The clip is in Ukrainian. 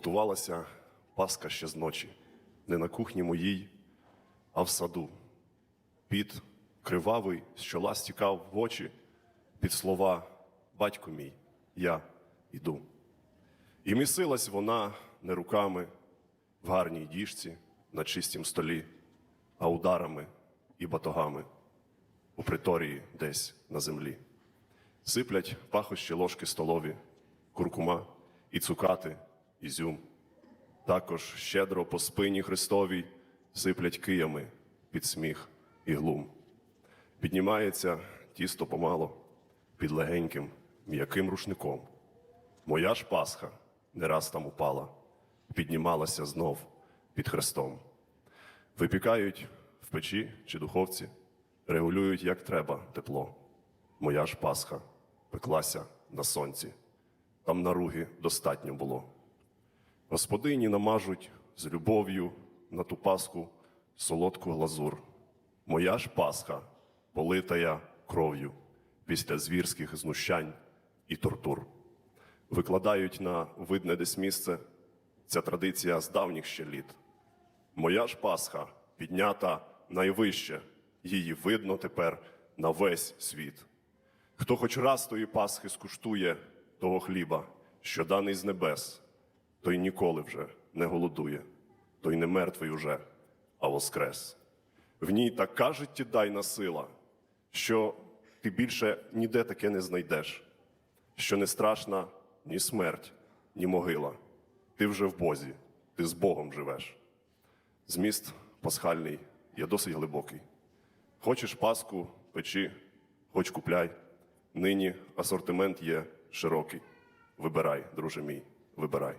Готувалася Пасха ще з ночі, не на кухні моїй, а в саду. Під кривавий з чола стікав в очі під слова Батько мій, я іду. І місилась вона не руками в гарній діжці на чистім столі, а ударами і батогами у приторії десь на землі. Сиплять пахощі ложки столові, куркума і цукати, ізюм. Також щедро по спині Христовій сиплять киями під сміх і глум. Піднімається тісто помало під легеньким м'яким рушником. Моя ж Пасха не раз там упала, піднімалася знов під хрестом. Випікають в печі чи духовці, регулюють як треба тепло. Моя ж Пасха пеклася на сонці, там наруги достатньо було. Господині намажуть з любов'ю на ту паску солодку глазур. Моя ж Пасха политая кров'ю після звірських знущань і тортур. Викладають на видне десь місце ця традиція з давніх ще літ. Моя ж Пасха піднята найвище, її видно тепер на весь світ. Хто хоч раз тої Пасхи скуштує того хліба, що даний з небес, той ніколи вже не голодує, той не мертвий уже, а воскрес. В ній така життєдайна сила, що ти більше ніде таке не знайдеш, що не страшна ні смерть, ні могила. Ти вже в Бозі, ти з Богом живеш. Зміст пасхальний є досить глибокий. Хочеш паску, печи, хоч купляй. Нині асортимент є широкий. Вибирай, друже мій, вибирай.